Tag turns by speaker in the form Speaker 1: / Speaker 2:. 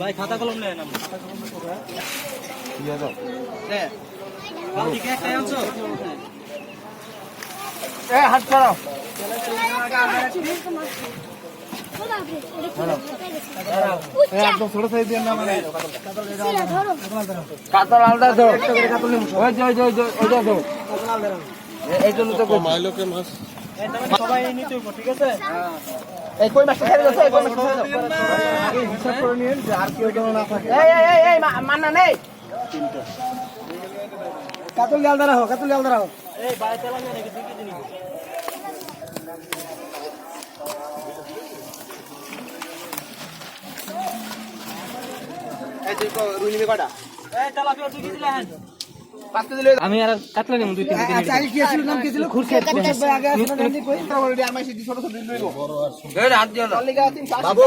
Speaker 1: ভাই খাতা কলম নেন আনছো?
Speaker 2: হাত ছাড়াও মানে। কাতল আলাদা তো এই জন্য তো
Speaker 3: মাছ।
Speaker 1: সবাই নিতে ঠিক আছে?
Speaker 2: এই কই মাছটা ছেড়ে দাও এই কই মাছটা ছেড়ে দাও আগে হিসাব করে নিন যে আর কেউ যেন না থাকে এই এই এই এই মান্না নেই। কাতল জাল দাঁড়া হোক কাতল জাল দাঁড়া হোক।
Speaker 1: এই ভাই চালান না নাকি দুই কেজি
Speaker 2: এই যে রুই নিবে
Speaker 1: এই তেলাপিয়া দুই কেজি লেহেন।
Speaker 2: পাঁচটা দিলে
Speaker 1: আমি আর কাতলা নেব দুই তিন দিন
Speaker 2: আচ্ছা আগে কি ছিল নাম কি ছিল খুরশেদ খুরশেদ। আগে আসলে কই? বড় আর মাসি 200 200 দিল লইবো এই হাত দিও না। বাবু